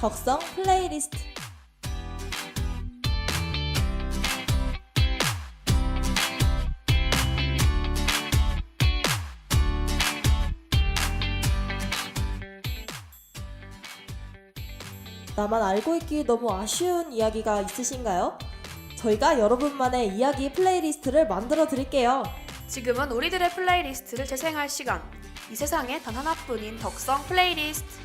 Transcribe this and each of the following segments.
덕성 플레이리스트 나만 알고 있기 너무 아쉬운 이야기가 있으신가요? 저희가 여러분만의 이야기 플레이리스트를 만들어 드릴게요. 지금은 우리들의 플레이리스트를 재생할 시간. 이 세상에 단 하나뿐인 덕성 플레이리스트.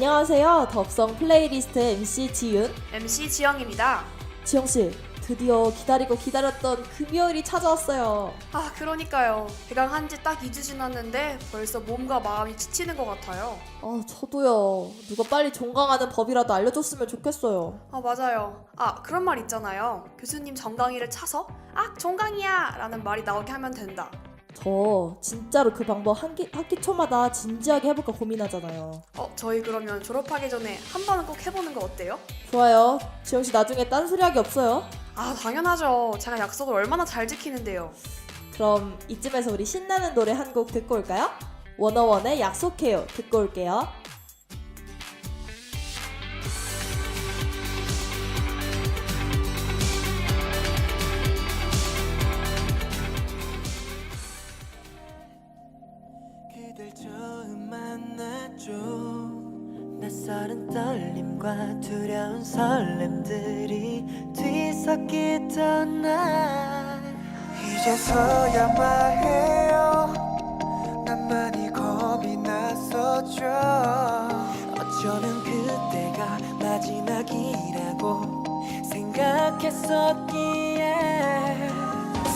안녕하세요. 덕성 플레이리스트 MC 지윤. MC 지영입니다. 지영 씨, 드디어 기다리고 기다렸던 금요일이 찾아왔어요. 아, 그러니까요. 개강한 지 딱 2주 지났는데 벌써 몸과 마음이 지치는 것 같아요. 아, 저도요. 누가 빨리 종강하는 법이라도 알려줬으면 좋겠어요. 아, 맞아요. 아, 그런 말 있잖아요. 교수님 정강이를 차서 아, 종강이야! 라는 말이 나오게 하면 된다. 저 진짜로 그 방법 학기, 학기 초마다 진지하게 해볼까 고민하잖아요. 어, 저희 그러면 졸업하기 전에 한 번은 꼭 해보는 거 어때요? 좋아요. 지영 씨 나중에 딴소리하기 없어요. 아, 당연하죠. 제가 약속을 얼마나 잘 지키는데요. 그럼 이쯤에서 우리 신나는 노래 한 곡 듣고 올까요? 워너원의 약속해요. 듣고 올게요. 생각했었기에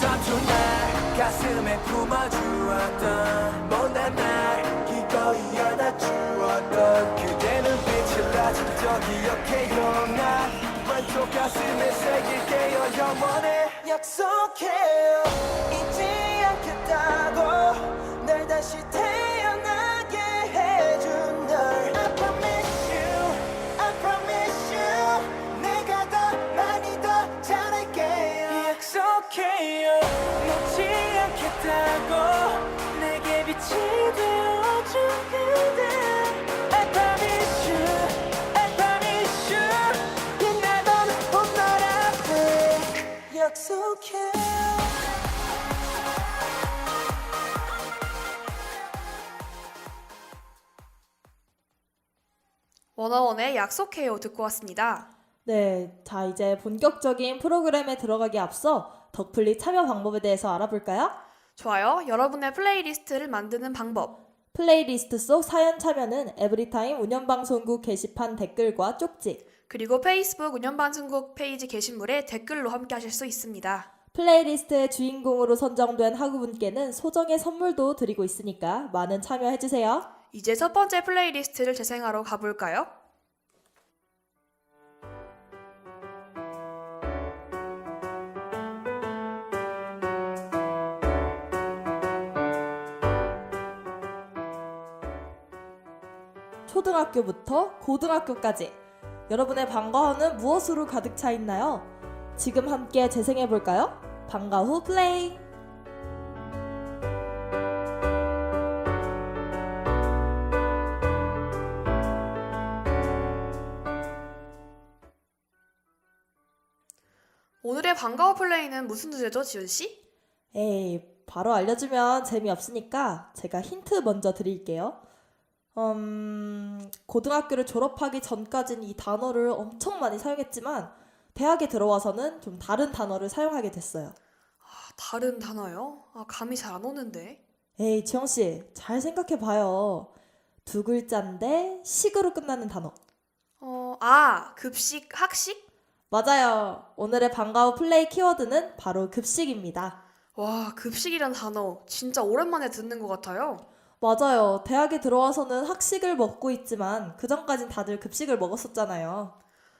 서툰 날 가슴에 품어주었던 못난 날 기꺼이 안아주었던 그대 눈빛을 아직도 기억해요. 난 왼쪽 가슴에 새길게요 영원히 약속해요. 잊지 않겠다고 날 다시 태어 않겠다고 내게 빛이 되어준 그대 I promise you I promise you 빛나던 봄날 앞에 약속해요 워너원의 약속해요 듣고 왔습니다. 네, 자 이제 본격적인 프로그램에 들어가기 앞서 덕플리 참여 방법에 대해서 알아볼까요? 좋아요. 여러분의 플레이리스트를 만드는 방법. 플레이리스트 속 사연 참여는 에브리타임 운영방송국 게시판 댓글과 쪽지, 그리고 페이스북 운영방송국 페이지 게시물에 댓글로 함께 하실 수 있습니다. 플레이리스트의 주인공으로 선정된 학우분께는 소정의 선물도 드리고 있으니까 많은 참여해주세요. 이제 첫 번째 플레이리스트를 재생하러 가볼까요? 초등학교부터 고등학교까지 여러분의 방과후는 무엇으로 가득 차 있나요? 지금 함께 재생해 볼까요? 방과후 플레이! 오늘의 반가워 플레이는 무슨 주제죠, 지훈 씨? 에이, 바로 알려주면 재미없으니까 제가 힌트 먼저 드릴게요. 음, 고등학교를 졸업하기 전까지는 이 단어를 엄청 많이 사용했지만 대학에 들어와서는 좀 다른 단어를 사용하게 됐어요. 아, 다른 단어요? 아, 감이 잘 안 오는데. 에이, 지영 씨, 잘 생각해 봐요. 두 글자인데 식으로 끝나는 단어. 어, 아, 급식, 학식? 맞아요. 오늘의 방과후 플레이 키워드는 바로 급식입니다. 와, 급식이란 단어 진짜 오랜만에 듣는 것 같아요. 맞아요. 대학에 들어와서는 학식을 먹고 있지만 그 전까진 다들 급식을 먹었었잖아요.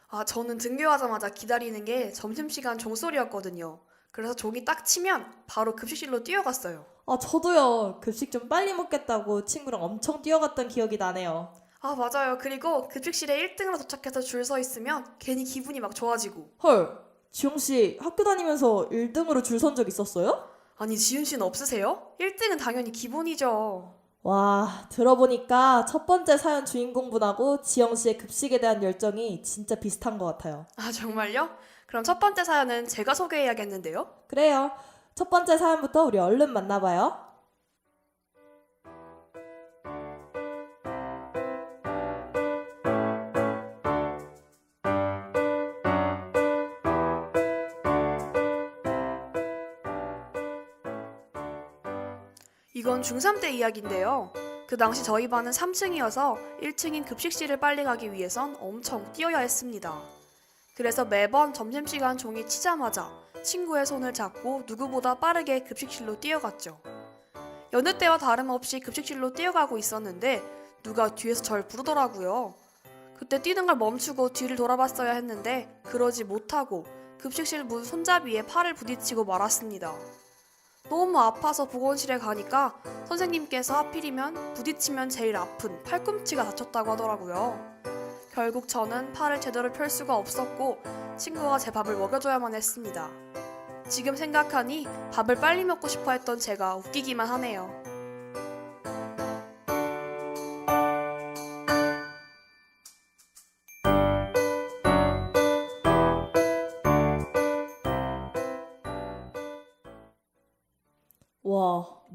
아, 저는 등교하자마자 기다리는 게 점심시간 종소리였거든요. 그래서 종이 딱 치면 바로 급식실로 뛰어갔어요. 아, 저도요. 급식 좀 빨리 먹겠다고 친구랑 엄청 뛰어갔던 기억이 나네요. 아, 맞아요. 그리고 급식실에 1등으로 도착해서 줄 서 있으면 괜히 기분이 막 좋아지고. 헐, 지영 씨 학교 다니면서 1등으로 줄 선 적 있었어요? 아니, 지윤 씨는 없으세요? 1등은 당연히 기본이죠. 와, 들어보니까 첫 번째 사연 주인공분하고 지영 씨의 급식에 대한 열정이 진짜 비슷한 것 같아요. 아, 정말요? 그럼 첫 번째 사연은 제가 소개해야겠는데요? 그래요. 첫 번째 사연부터 우리 얼른 만나봐요. 이건 중3 때 이야기인데요. 그 당시 저희 반은 3층이어서 1층인 급식실을 빨리 가기 위해선 엄청 뛰어야 했습니다. 그래서 매번 점심시간 종이 치자마자 친구의 손을 잡고 누구보다 빠르게 급식실로 뛰어갔죠. 여느 때와 다름없이 급식실로 뛰어가고 있었는데 누가 뒤에서 절 부르더라고요. 그때 뛰는 걸 멈추고 뒤를 돌아봤어야 했는데 그러지 못하고 급식실 문 손잡이에 팔을 부딪히고 말았습니다. 너무 아파서 보건실에 가니까 선생님께서 하필이면 부딪히면 제일 아픈 팔꿈치가 다쳤다고 하더라고요. 결국 저는 팔을 제대로 펼 수가 없었고 친구가 제 밥을 먹여줘야만 했습니다. 지금 생각하니 밥을 빨리 먹고 싶어 했던 제가 웃기기만 하네요.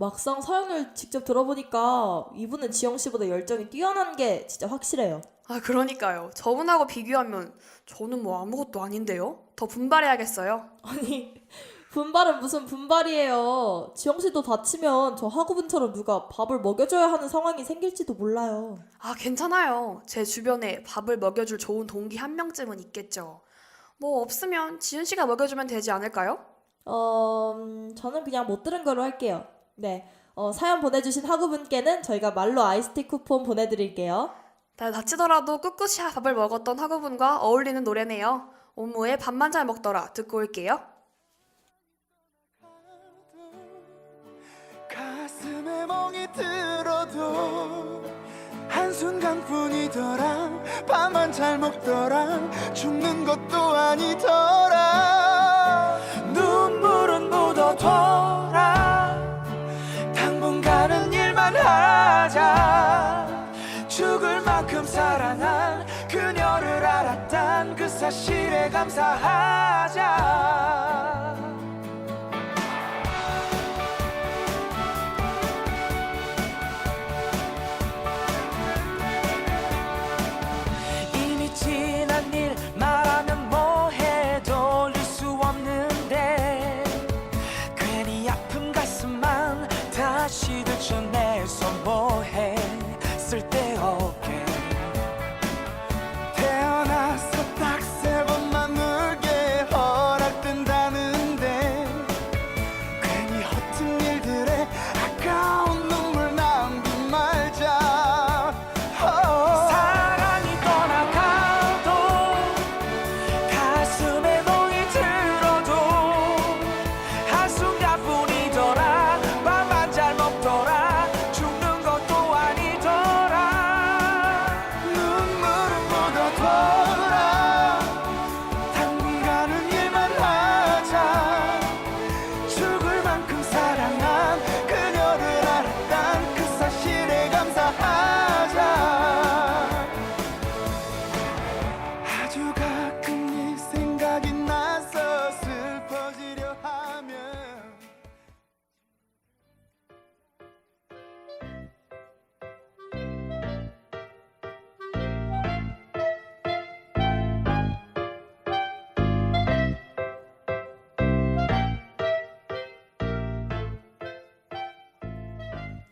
막상 사연을 직접 들어보니까 이분은 지영 씨보다 열정이 뛰어난 게 진짜 확실해요. 아, 그러니까요. 저분하고 비교하면 저는 뭐 아무것도 아닌데요? 더 분발해야겠어요. 아니, 분발은 무슨 분발이에요. 지영 씨도 다치면 저 학우분처럼 누가 밥을 먹여줘야 하는 상황이 생길지도 몰라요. 아, 괜찮아요. 제 주변에 밥을 먹여줄 좋은 동기 한 명쯤은 있겠죠. 뭐 없으면 지은 씨가 먹여주면 되지 않을까요? 어, 음, 저는 그냥 못 들은 거로 할게요. 네. 어, 사연 보내주신 학우분께는 저희가 말로 아이스티 쿠폰 보내드릴게요. 나 다치더라도 꿋꿋이 밥을 먹었던 학우분과 어울리는 노래네요. 옴무의 밥만 잘 먹더라 듣고 올게요. 가슴에 멍이 들어도 한순간뿐이더라 밥만 잘 먹더라 죽는 것도 아니더라 그 사실에 감사하자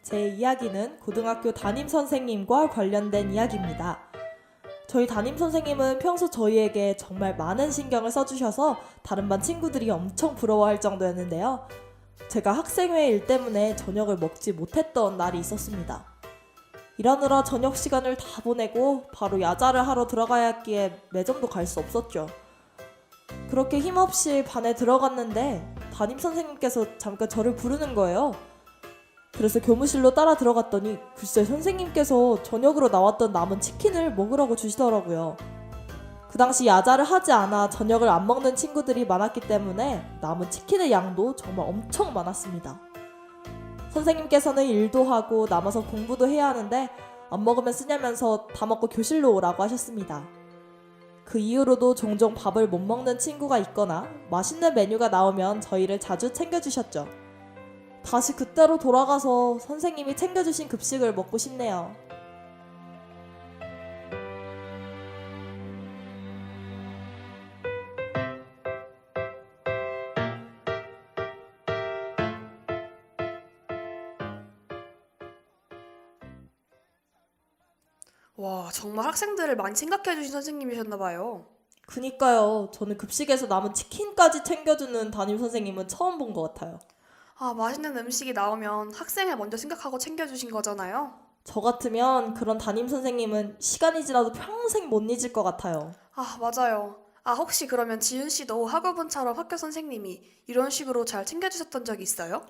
제 이야기는 고등학교 담임 선생님과 관련된 이야기입니다. 저희 담임 선생님은 평소 저희에게 정말 많은 신경을 써주셔서 다른 반 친구들이 엄청 부러워할 정도였는데요. 제가 학생회 일 때문에 저녁을 먹지 못했던 날이 있었습니다. 일하느라 저녁 시간을 다 보내고 바로 야자를 하러 들어가야 했기에 매점도 갈 수 없었죠. 그렇게 힘없이 반에 들어갔는데 담임 선생님께서 잠깐 저를 부르는 거예요. 그래서 교무실로 따라 들어갔더니 글쎄 선생님께서 저녁으로 나왔던 남은 치킨을 먹으라고 주시더라고요. 그 당시 야자를 하지 않아 저녁을 안 먹는 친구들이 많았기 때문에 남은 치킨의 양도 정말 엄청 많았습니다. 선생님께서는 일도 하고 남아서 공부도 해야 하는데 안 먹으면 쓰냐면서 다 먹고 교실로 오라고 하셨습니다. 그 이후로도 종종 밥을 못 먹는 친구가 있거나 맛있는 메뉴가 나오면 저희를 자주 챙겨주셨죠. 다시 그때로 돌아가서 선생님이 챙겨주신 급식을 먹고 싶네요. 와, 정말 학생들을 많이 생각해 주신 선생님이셨나 봐요. 그니까요. 저는 급식에서 남은 치킨까지 챙겨주는 담임 선생님은 처음 본 것 같아요. 아, 맛있는 음식이 나오면 학생을 먼저 생각하고 챙겨 주신 거잖아요. 저 같으면 그런 담임 선생님은 시간이 지나도 평생 못 잊을 것 같아요. 아, 맞아요. 아, 혹시 그러면 지윤 씨도 학우분처럼 학교 선생님이 이런 식으로 잘 챙겨 주셨던 적이 있어요?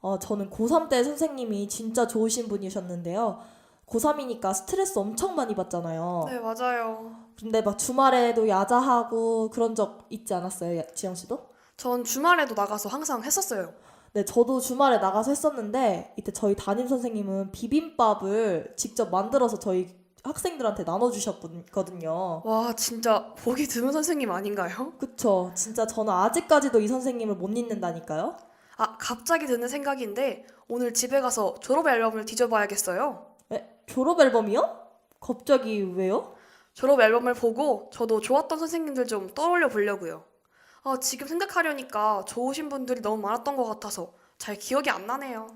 어, 저는 고3 때 선생님이 진짜 좋으신 분이셨는데요. 고3이니까 스트레스 엄청 많이 받잖아요. 네, 맞아요. 근데 막 주말에도 야자하고 그런 적 있지 않았어요, 야- 지영 씨도? 전 주말에도 나가서 항상 했었어요. 네, 저도 주말에 나가서 했었는데 이때 저희 담임 선생님은 비빔밥을 직접 만들어서 저희 학생들한테 나눠주셨거든요. 와, 진짜 보기 드문 선생님 아닌가요? 그쵸. 진짜 저는 아직까지도 이 선생님을 못 잊는다니까요. 아, 갑자기 드는 생각인데 오늘 집에 가서 졸업 앨범을 뒤져봐야겠어요. 에? 졸업 앨범이요? 갑자기 왜요? 졸업 앨범을 보고 저도 좋았던 선생님들 좀 떠올려 보려고요. 아, 지금 생각하려니까 좋으신 분들이 너무 많았던 것 같아서 잘 기억이 안 나네요.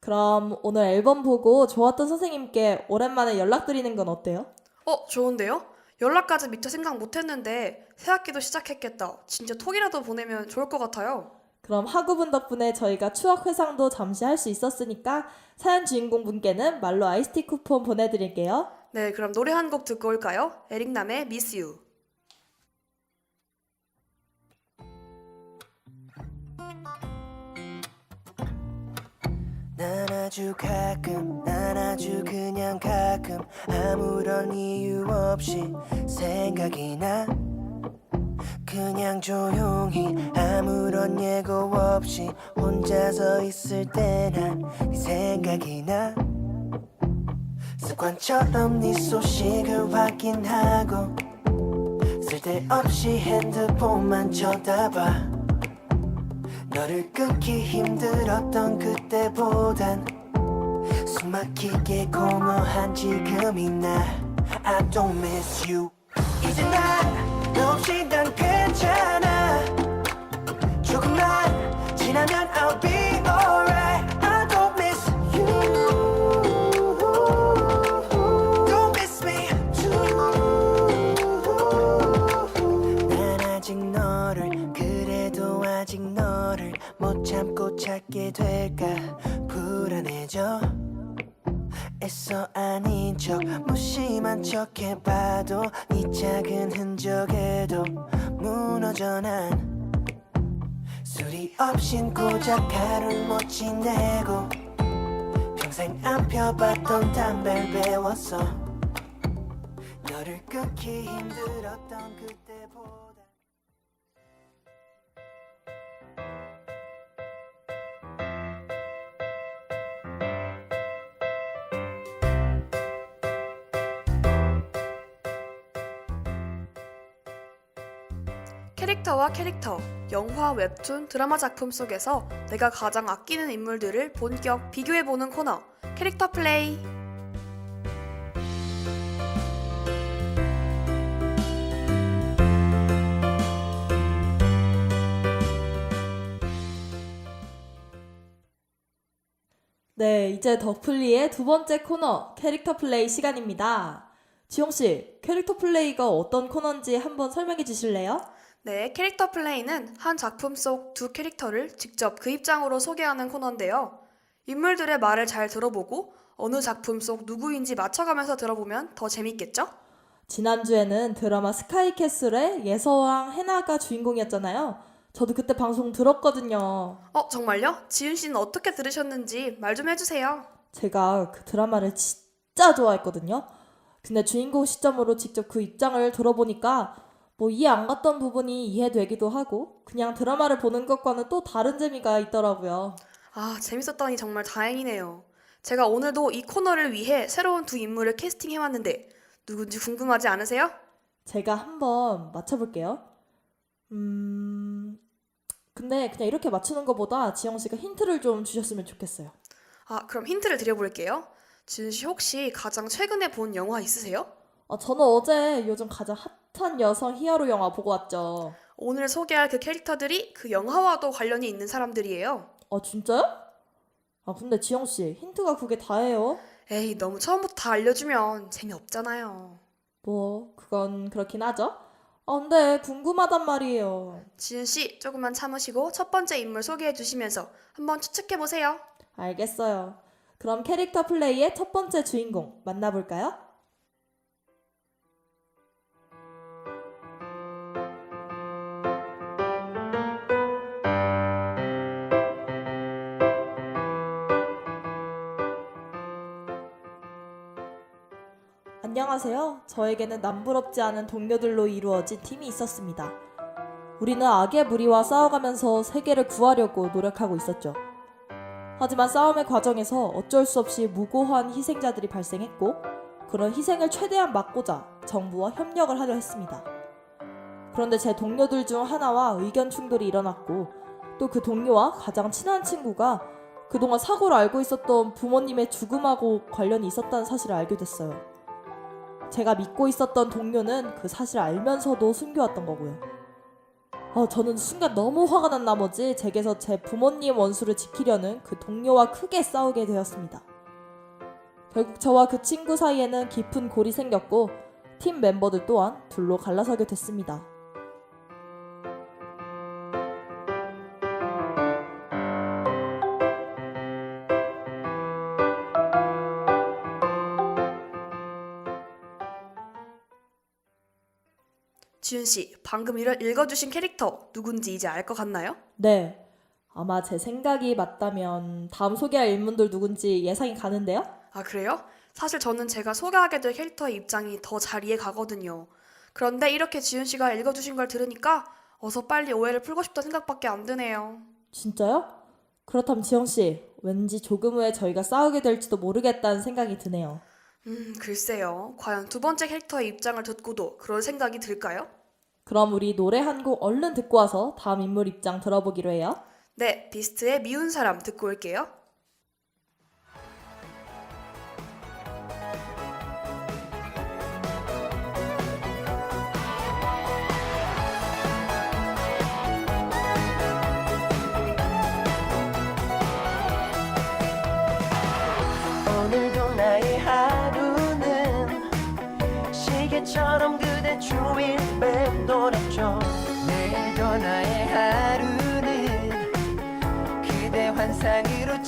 그럼 오늘 앨범 보고 좋았던 선생님께 오랜만에 연락드리는 건 어때요? 어, 좋은데요? 연락까지 미처 생각 못 했는데 새 학기도 시작했겠다. 진짜 톡이라도 보내면 좋을 것 같아요. 그럼 학우분 덕분에 저희가 추억 회상도 잠시 할 수 있었으니까 사연 주인공 분께는 말로 아이스티 쿠폰 보내드릴게요. 네, 그럼 노래 한 곡 듣고 올까요? 에릭남의 Miss You. 난 아주 가끔 난 아주 그냥 가끔. 아무런 이유 없이 생각이 나. 그냥 조용히 아무런 예고 없이 혼자서 있을 때난네 생각이 나. 습관처럼 네 소식을 확인하고 쓸데없이 핸드폰만 쳐다봐 너를 끊기 힘들었던 그때보단 숨 막히게 공허한 지금이 나. I don't miss you. 이제 난너 없이 난 괜찮아. 조금만 지나면 I'll be 될까 불안해져? 애써 아닌 척 무심한 척 해봐도 네 작은 흔적에도 무너져 난 술이 없인 고작 하루를 못 지내고 평생 안 펴봤던 담배를 배웠어. 너를 끊기 힘들었던 그 캐릭터와 캐릭터, 영화, 웹툰, 드라마 작품 속에서 내가 가장 아끼는 인물들을 본격 비교해보는 코너, 캐릭터 플레이. 네, 이제 덕플리의 두 번째 코너 캐릭터 플레이 시간입니다. 지영 씨, 캐릭터 플레이가 어떤 코너인지 한번 설명해 주실래요? 네, 캐릭터 플레이는 한 작품 속 두 캐릭터를 직접 그 입장으로 소개하는 코너인데요. 인물들의 말을 잘 들어보고 어느 작품 속 누구인지 맞춰가면서 들어보면 더 재밌겠죠? 지난주에는 드라마 스카이캐슬의 예서랑 해나가 주인공이었잖아요. 저도 그때 방송 들었거든요. 어, 정말요? 지윤 씨는 어떻게 들으셨는지 말 좀 해주세요. 제가 그 드라마를 진짜 좋아했거든요. 근데 주인공 시점으로 직접 그 입장을 들어보니까 뭐 이해 안 갔던 부분이 이해되기도 하고 그냥 드라마를 보는 것과는 또 다른 재미가 있더라고요. 아, 재밌었다니 정말 다행이네요. 제가 오늘도 이 코너를 위해 새로운 두 인물을 캐스팅해왔는데 누군지 궁금하지 않으세요? 제가 한번 맞춰볼게요. 음, 근데 그냥 이렇게 맞추는 것보다 지영 씨가 힌트를 좀 주셨으면 좋겠어요. 아, 그럼 힌트를 드려볼게요. 지윤 씨 혹시 가장 최근에 본 영화 있으세요? 아, 저는 어제 요즘 가장 핫한 여성 히어로 영화 보고 왔죠. 오늘 소개할 그 캐릭터들이 그 영화와도 관련이 있는 사람들이에요. 아, 진짜요? 아, 근데 지영 씨, 힌트가 그게 다예요? 에이, 너무 처음부터 다 알려주면 재미없잖아요. 뭐, 그건 그렇긴 하죠. 아, 근데 궁금하단 말이에요. 지윤 씨, 조금만 참으시고 첫 번째 인물 소개해 주시면서 한번 추측해 보세요. 알겠어요. 그럼 캐릭터 플레이의 첫 번째 주인공 만나볼까요? 안녕하세요. 저에게는 남부럽지 않은 동료들로 이루어진 팀이 있었습니다. 우리는 악의 무리와 싸워가면서 세계를 구하려고 노력하고 있었죠. 하지만 싸움의 과정에서 어쩔 수 없이 무고한 희생자들이 발생했고 그런 희생을 최대한 막고자 정부와 협력을 하려 했습니다. 그런데 제 동료들 중 하나와 의견 충돌이 일어났고 또 그 동료와 가장 친한 친구가 그동안 사고를 알고 있었던 부모님의 죽음하고 관련이 있었다는 사실을 알게 됐어요. 제가 믿고 있었던 동료는 그 사실을 알면서도 숨겨왔던 거고요. 어, 저는 순간 너무 화가 난 나머지 제게서 제 부모님 원수를 지키려는 그 동료와 크게 싸우게 되었습니다. 결국 저와 그 친구 사이에는 깊은 골이 생겼고 팀 멤버들 또한 둘로 갈라서게 됐습니다. 지윤 씨, 방금 읽어- 읽어주신 캐릭터 누군지 이제 알 것 같나요? 네. 아마 제 생각이 맞다면 다음 소개할 인물들 누군지 예상이 가는데요? 아, 그래요? 사실 저는 제가 소개하게 될 캐릭터의 입장이 더 잘 이해 가거든요. 그런데 이렇게 지윤 씨가 읽어주신 걸 들으니까 어서 빨리 오해를 풀고 싶다 생각밖에 안 드네요. 진짜요? 그렇다면 지영 씨, 왠지 조금 후에 저희가 싸우게 될지도 모르겠다는 생각이 드네요. 음, 글쎄요. 과연 두 번째 캐릭터의 입장을 듣고도 그런 생각이 들까요? 그럼 우리 노래 한 곡 얼른 듣고 와서 다음 인물 입장 들어보기로 해요. 네, 비스트의 미운 사람 듣고 올게요.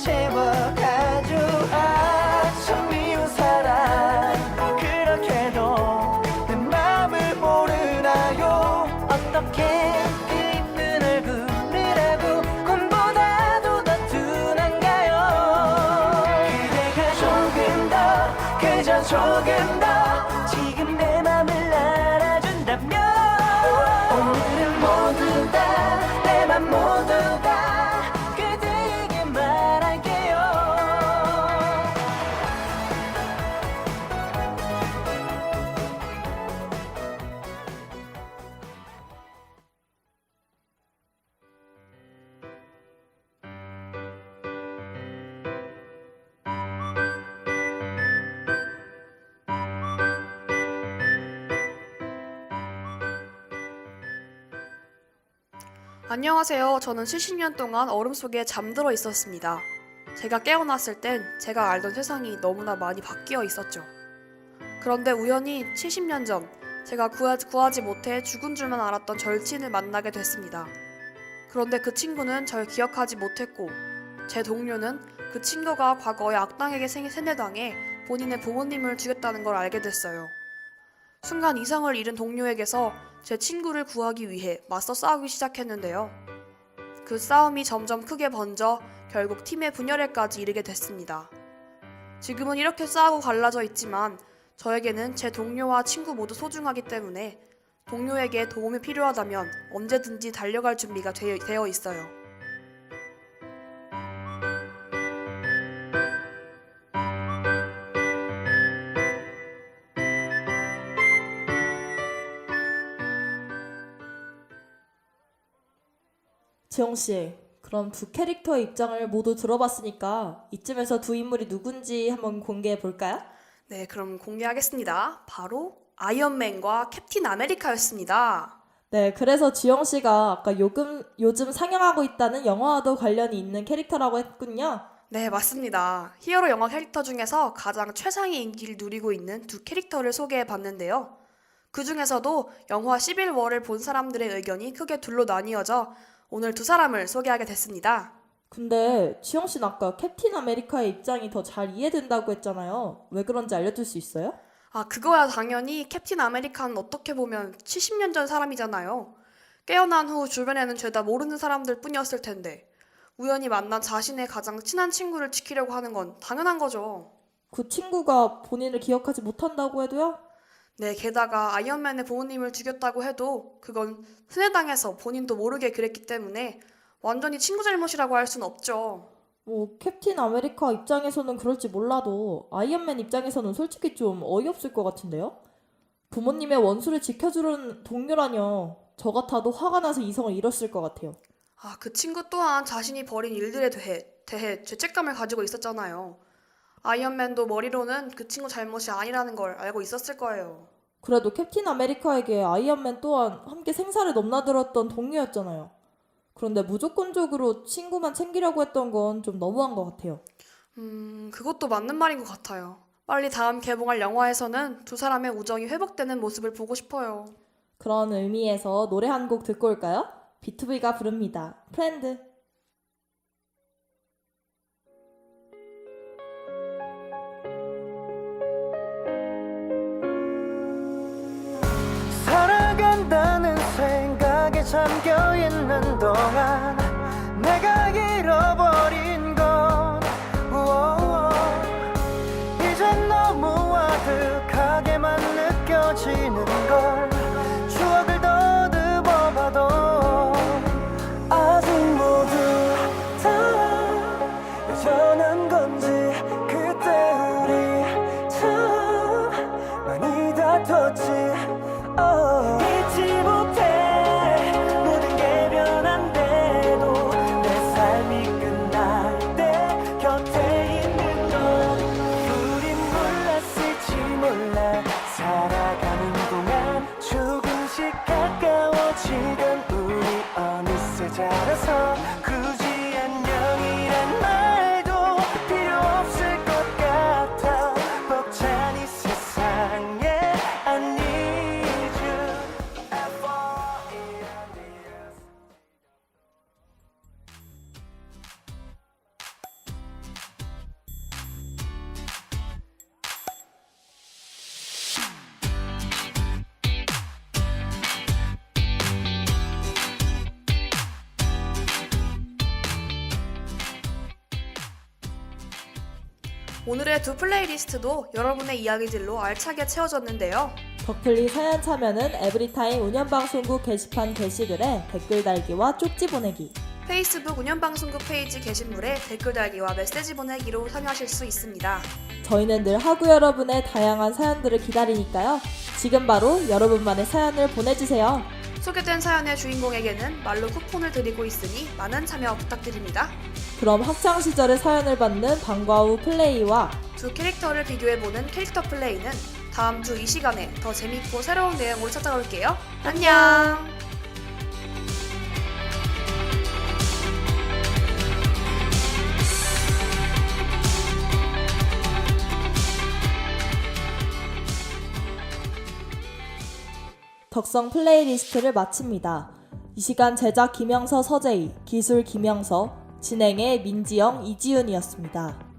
채워가죠 아참 미운 사람. 그렇게도 내 맘을 모르나요? 어떻게 그 이쁜 얼굴을 하고 꿈보다도 더 둔한가요? 그대가 조금 더 그저 조금 더 안녕하세요. 저는 70년 동안 얼음 속에 잠들어 있었습니다. 제가 깨어났을 땐 제가 알던 세상이 너무나 많이 바뀌어 있었죠. 그런데 우연히 70년 전 제가 구하지, 구하지 못해 죽은 줄만 알았던 절친을 만나게 됐습니다. 그런데 그 친구는 절 기억하지 못했고 제 동료는 그 친구가 과거에 악당에게 생- 세뇌당해 본인의 부모님을 죽였다는 걸 알게 됐어요. 순간 이성을 잃은 동료에게서 제 친구를 구하기 위해 맞서 싸우기 시작했는데요. 그 싸움이 점점 크게 번져 결국 팀의 분열에까지 이르게 됐습니다. 지금은 이렇게 싸우고 갈라져 있지만 저에게는 제 동료와 친구 모두 소중하기 때문에 동료에게 도움이 필요하다면 언제든지 달려갈 준비가 되어, 있어요. 지영 씨, 그럼 두 캐릭터의 입장을 모두 들어봤으니까 이쯤에서 두 인물이 누군지 한번 공개해 볼까요? 네, 그럼 공개하겠습니다. 바로 아이언맨과 캡틴 아메리카였습니다. 네, 그래서 지영 씨가 아까 요즘, 요즘 상영하고 있다는 영화와도 관련이 있는 캐릭터라고 했군요. 네, 맞습니다. 히어로 영화 캐릭터 중에서 가장 최상의 인기를 누리고 있는 두 캐릭터를 소개해 봤는데요. 그 중에서도 영화 11월을 본 사람들의 의견이 크게 둘로 나뉘어져 오늘 두 사람을 소개하게 됐습니다. 근데 지영 씨는 아까 캡틴 아메리카의 입장이 더 잘 이해된다고 했잖아요. 왜 그런지 알려줄 수 있어요? 아, 그거야 당연히 캡틴 아메리카는 어떻게 보면 70년 전 사람이잖아요. 깨어난 후 주변에는 죄다 모르는 사람들 뿐이었을 텐데 우연히 만난 자신의 가장 친한 친구를 지키려고 하는 건 당연한 거죠. 그 친구가 본인을 기억하지 못한다고 해도요? 네, 게다가 아이언맨의 부모님을 죽였다고 해도 그건 세뇌당해서 본인도 모르게 그랬기 때문에 완전히 친구 잘못이라고 할 순 없죠. 뭐 캡틴 아메리카 입장에서는 그럴지 몰라도 아이언맨 입장에서는 솔직히 좀 어이없을 것 같은데요? 부모님의 원수를 지켜주는 동료라뇨. 저 같아도 화가 나서 이성을 잃었을 것 같아요. 아, 그 친구 또한 자신이 벌인 일들에 대해, 대해 죄책감을 가지고 있었잖아요. 아이언맨도 머리로는 그 친구 잘못이 아니라는 걸 알고 있었을 거예요. 그래도 캡틴 아메리카에게 아이언맨 또한 함께 생사를 넘나들었던 동료였잖아요. 그런데 무조건적으로 친구만 챙기려고 했던 건 좀 너무한 것 같아요. 음, 그것도 맞는 말인 것 같아요. 빨리 다음 개봉할 영화에서는 두 사람의 우정이 회복되는 모습을 보고 싶어요. 그런 의미에서 노래 한 곡 듣고 올까요? B2B가 부릅니다. 프렌드. 잠겨 있는 동안 내가 잃어버린 건. 이젠 너무 아득하게만 느껴지는 오늘의 두 플레이리스트도 여러분의 이야기들로 알차게 채워졌는데요. 덕플리 사연 참여는 에브리타임 운영방송국 게시판 게시글에 댓글 달기와 쪽지 보내기. 페이스북 운영방송국 페이지 게시물에 댓글 달기와 메시지 보내기로 참여하실 수 있습니다. 저희는 늘 하구 여러분의 다양한 사연들을 기다리니까요. 지금 바로 여러분만의 사연을 보내주세요. 소개된 사연의 주인공에게는 말로 쿠폰을 드리고 있으니 많은 참여 부탁드립니다. 그럼 학창 시절의 사연을 받는 방과 후 플레이와 두 캐릭터를 비교해보는 캐릭터 플레이는 다음 주 이 시간에 더 재밌고 새로운 내용으로 찾아올게요. 안녕! 덕성 플레이리스트를 마칩니다. 이 시간 제작 김영서 서재희, 기술 김영서, 진행의 민지영 이지윤이었습니다.